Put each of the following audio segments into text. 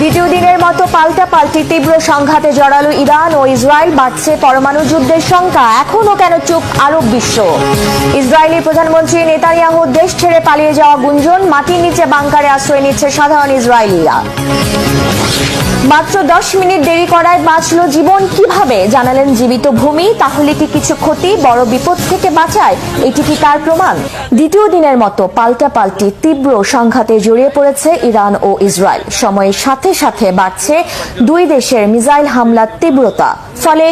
দ্বিতীয় দিনের মতো পাল্টা পাল্টি তীব্র সংঘাতে জড়ালো ইরান ও ইসরায়েল, বাড়ছে পরমাণু যুদ্ধের সংখ্যা। এখনও কেন চুপ আরব বিশ্ব? ইসরায়েলি প্রধানমন্ত্রী নেতানিয়াহু দেশ ছেড়ে পালিয়ে যাওয়া গুঞ্জন, মাটির নিচে বাংকারে আশ্রয় নিচ্ছে সাধারণ ইসরায়েলিরা। মাত্র দশ মিনিট দেরি করায় বাঁচল জীবন কীভাবে? জানালেন জীবিত ভূমি, তাহলে কি কিছু ক্ষতি? বড় বিপদ থেকে বাঁচায়? এটি কি তার প্রমাণ? দ্বিতীয় দিনের মতো পাল্টা পাল্টি তীব্র সংঘাতে জড়িয়ে পড়েছে ইরান ও ইসরায়েল। সময়ের সাথে সাথে বাড়ছে দুই দেশের মিসাইল হামলার তীব্রতা। ফলে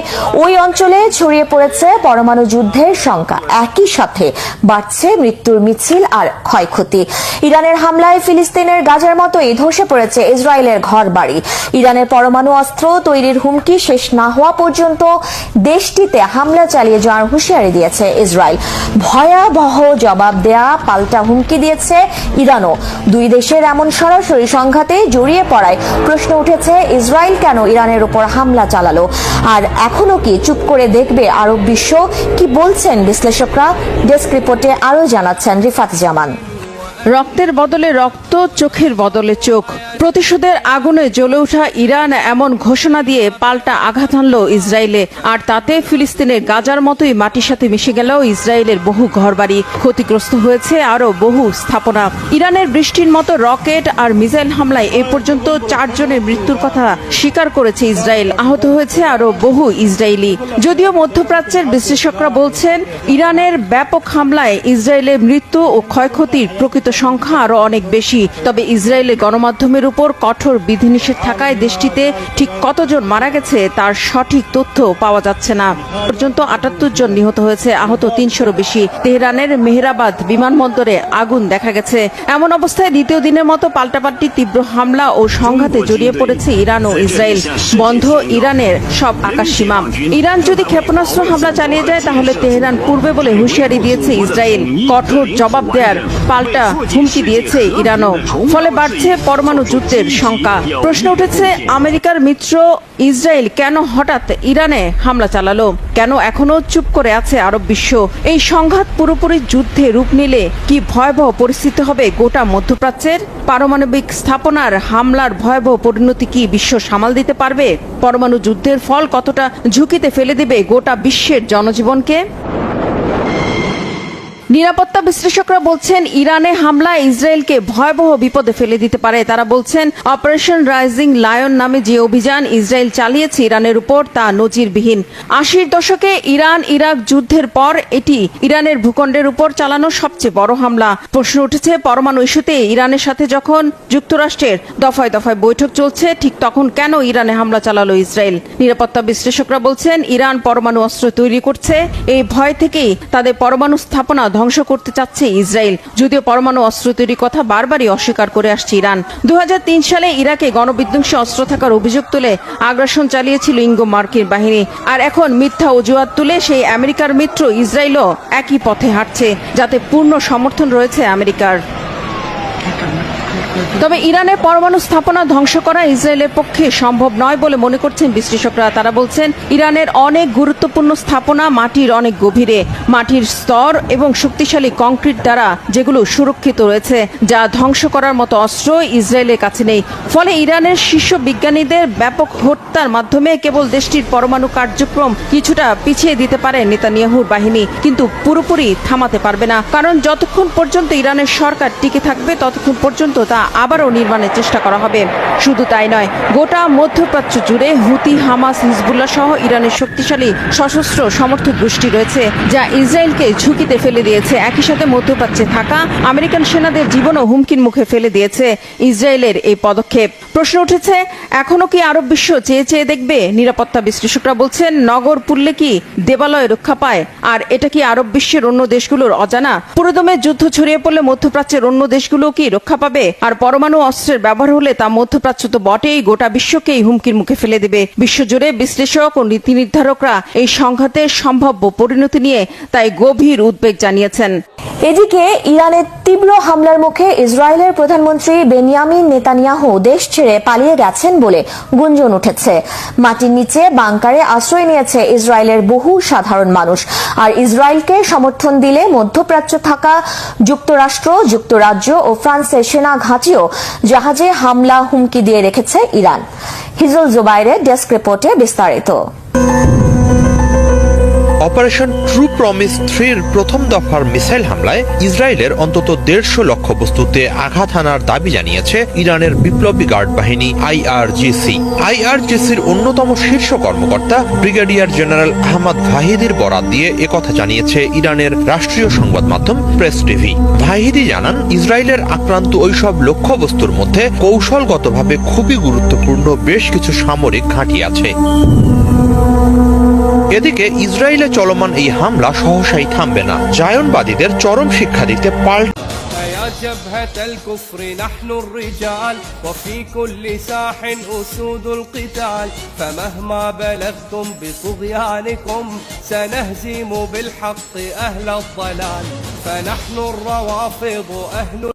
ওই অঞ্চলে ছড়িয়ে পড়েছে পরমাণু যুদ্ধের সংখ্যা। একই সাথে বাড়ছে মৃত্যুর মিছিল আর ক্ষয়ক্ষতি। ইরানের হামলায় ফিলিস্তিনের গাজার মতোই ধসে পড়েছে ইসরায়েলের ঘরবাড়ি। ইরানের পরমাণু অস্ত্র তৈরির হুমকি শেষ না হওয়া পর্যন্ত দেশটিতে হামলা চালিয়ে যাওয়ার হুঁশিয়ারি দিয়েছে ইসরায়েল। ভয়াবহ জবাব দেয়া পাল্টা হুমকি দিয়েছে ইরানও। দুই দেশের এমন সরাসরি সংঘাতে জড়িয়ে পড়ায় প্রশ্ন উঠেছে, ইসরায়েল কেন ইরানের উপর হামলা চালালো? আর এখনও কি চুপ করে দেখবে আরব বিশ্ব? কি বলছেন বিশ্লেষকরা? ডেস্ক রিপোর্টে আরও জানাচ্ছেন রিফাত জামান। রক্তের বদলে রক্ত, চোখের বদলে চোখ। প্রতিশোধের আগুনে জ্বলে ওঠা ইরান এমন ঘোষণা দিয়ে পাল্টা আঘাত হানল ইসরায়েলে। আর তাতে ফিলিস্তিনের গাজার মতোই মাটির সাথে মিশে গেল ইসরায়েলের বহু ঘরবাড়ি। ক্ষতিগ্রস্ত হয়েছে আরও বহু স্থাপনা। ইরানের বৃষ্টির মতো রকেট আর মিসাইল হামলায় এ পর্যন্ত চারজনের মৃত্যুর কথা স্বীকার করেছে ইসরায়েল। আহত হয়েছে আরও বহু ইসরায়েলি। যদিও মধ্যপ্রাচ্যের বিশ্লেষকরা বলছেন, ইরানের ব্যাপক হামলায় ইসরায়েলের মৃত্যু ও ক্ষয়ক্ষতির প্রকৃত সংখ্যা আরও অনেক বেশি। তবে ইসরায়েলের গণমাধ্যমের উপর কঠোর বিধিনিষেধ থাকায় দেশটিতে ঠিক কতজন মারা গেছে তার সঠিক তথ্য পাওয়া যাচ্ছে না। পর্যন্ত আটাত্তর জন নিহত হয়েছে, আহত তিনশোরও বেশি। তেহরানের মেহরাবাদ বিমানবন্দরে আগুন দেখা গেছে। এমন অবস্থায় দ্বিতীয় দিনের মতো পাল্টাপাল্টি তীব্র হামলা ও সংঘাতে জড়িয়ে পড়েছে ইরান ও ইসরায়েল। বন্ধ ইরানের সব আকাশ সীমা। ইরান যদি ক্ষেপণাস্ত্র হামলা চালিয়ে যায়, তাহলে তেহরান পূর্বে বলে হুঁশিয়ারি দিয়েছে ইসরায়েল। কঠোর জবাব দেওয়ার পাল্টা হুমকি দিয়েছে ইরানও। ফলে বাড়ছে পরমাণু যুদ্ধের শঙ্কা প্রশ্ন উঠেছে, আমেরিকার মিত্র ইসরায়েল কেন হঠাৎ ইরানে হামলা চালালো? কেন এখনও চুপ করে আছে আরব বিশ্ব? এই সংঘাত পুরোপুরি যুদ্ধে রূপ নিলে কি ভয়াবহ পরিস্থিতি হবে গোটা মধ্যপ্রাচ্যের? পারমাণবিক স্থাপনার হামলার ভয়াবহ পরিণতি কি বিশ্ব সামাল দিতে পারবে? পরমাণু যুদ্ধের ফল কতটা ঝুঁকিতে ফেলে দেবে গোটা বিশ্বের জনজীবনকে? নিরাপত্তা বিশ্লেষকরা বলছেন, ইরানে হামলা ইসরায়েলকে ভয়াবহ বিপদে ফেলে দিতে পারে। তারা বলছেন, অপারেশন রাইজিং লায়ন নামে যে অভিযান ইসরায়েল চালিয়েছে ইরানের উপর তা নজিরবিহীন। আশির দশকে ইরান ইরাক যুদ্ধের পর এটি ইরানের ভূখণ্ডের উপর চালানো সবচেয়ে বড় হামলা। প্রশ্ন উঠেছে, পরমাণু ইস্যুতে ইরানের সাথে যখন যুক্তরাষ্ট্রের দফায় দফায় বৈঠক চলছে, ঠিক তখন কেন ইরানে হামলা চালালো ইসরায়েল? নিরাপত্তা বিশ্লেষকরা বলছেন, ইরান পরমাণু অস্ত্র তৈরি করছে, এই ভয় থেকেই তাদের পরমাণু স্থাপনা ধ্বংস করতে চাচ্ছে ইসরায়েল। যদিও পরমাণু অস্ত্র তৈরির কথা বারবারই অস্বীকার করে আসছে ইরান। দু হাজার তিন সালে ইরাকে গণবিধ্বংসী অস্ত্র থাকার অভিযোগ তুলে আগ্রাসন চালিয়েছিল ইঙ্গো মার্কিন বাহিনী। আর এখন মিথ্যা অজুহাত তুলে সেই আমেরিকার মিত্র ইসরায়েলও একই পথে হাঁটছে, যাতে পূর্ণ সমর্থন রয়েছে আমেরিকার। তবে ইরানের পরমাণু স্থাপনা ধ্বংস করা ইসরায়েলের পক্ষে সম্ভব নয় বলে মনে করছেন বিশ্লেষকরা। তারা বলছেন, ইরানের অনেক গুরুত্বপূর্ণ স্থাপনা মাটির অনেক গভীরে। মাটির স্তর এবং শক্তিশালী কংক্রিট দ্বারা যেগুলো সুরক্ষিত রয়েছে, যা ধ্বংস করার মতো অস্ত্র ইসরায়েলের কাছে নেই। ফলে ইরানের শীর্ষ বিজ্ঞানীদের ব্যাপক হত্যার মাধ্যমে কেবল দেশটির পরমাণু কার্যক্রম কিছুটা পিছিয়ে দিতে পারে নেতানিয়াহুর বাহিনী, কিন্তু পুরোপুরি থামাতে পারবে না। কারণ যতক্ষণ পর্যন্ত ইরানের সরকার টিকে থাকবে, ততক্ষণ পর্যন্ত তা আবারও নির্মাণের চেষ্টা করা হবে। শুধু তাই নয়, গোটা মধ্যপ্রাচ্য জুড়ে হুতি, হামাস, হিজবুল্লাহ সহ ইরানের শক্তিশালী সশস্ত্র সমর্থক গোষ্ঠী রয়েছে, যা ইসরায়েলকে ঝুঁকিতে ফেলে দিয়েছে। একই সাথে মধ্যপ্রাচ্যে থাকা আমেরিকান সেনাদের জীবনও হুমকির মুখে ফেলে দিয়েছে ইসরায়েলের এই পদক্ষেপ। প্রশ্ন উঠেছে, এখনও কি আরব বিশ্ব চেয়ে চেয়ে দেখবে? নিরাপত্তা বিশ্লেষকরা বলছেন, নগর পুরলে কি দেবালয় রক্ষা পায়? আর এটা কি আরব বিশ্বের অন্য দেশগুলোর অজানা? পুরোদমে যুদ্ধ ছড়িয়ে পড়লে মধ্যপ্রাচ্যের অন্য দেশগুলো কি রক্ষা পাবে? আর পরমাণু অস্ত্রের ব্যবহার হলে তা মধ্যপ্রাচ্য তো বটেই। গোটা বিশ্বকেই হুমকির মুখে ফেলে দেবে। বিশ্বজুড়ে বিশ্লেষক ও নীতি নির্ধারকরা এই সংঘাতের সম্ভাব্য পরিণতি নিয়ে তাই গভীর উদ্বেগ জানিয়েছেন। এদিকে ইরানের তীব্র হামলার মুখে ইসরায়েলের প্রধানমন্ত্রী বেনিয়ামিন নেতানিয়াহু দেশ ছেড়ে পালিয়ে গেছেন বলে গুঞ্জন উঠেছে। মাটির নিচে বাংকারে আশ্রয় নিয়েছে ইসরায়েলের বহু সাধারণ মানুষ। আর ইসরায়েলকে সমর্থন দিলে মধ্যপ্রাচ্য থাকা যুক্তরাষ্ট্র, যুক্তরাজ্য ও ফ্রান্সের সেনা ঘাঁটিও জাহাজে হামলা হুমকি দিয়ে রেখেছে ইরান। হিজল জুবাইরের ডেস্ক রিপোর্টে বিস্তারিত। অপারেশন ট্রু প্রমিস থ্রির প্রথম দফার মিসাইল হামলায় ইসরায়েলের অন্তত দেড়শো লক্ষ্য বস্তুতে আঘাত হানার দাবি জানিয়েছে ইরানের বিপ্লবী গার্ড বাহিনী আইআরজিসি। আইআরজিসির অন্যতম শীর্ষ কর্মকর্তা ব্রিগেডিয়ার জেনারেল আহমদ ভাহিদির বরাত দিয়ে একথা জানিয়েছে ইরানের রাষ্ট্রীয় সংবাদ মাধ্যম প্রেস টিভি। ভাহিদি জানান, ইসরায়েলের আক্রান্ত ওইসব লক্ষ্যবস্তুর মধ্যে কৌশলগতভাবে খুবই গুরুত্বপূর্ণ বেশ কিছু সামরিক ঘাঁটি আছে। এদিকে ইসরায়েলে চলমান এই হামলা সহসাই থামবে না জায়নবাদীদের চরম শিক্ষা দিতে পাল্টা يا جبهة الكفر نحن الرجال وفي كل ساح أسود القتال فمهما بلغتم بطغيانكم سنهزم بالحق أهل الضلال فنحن الروافض أهل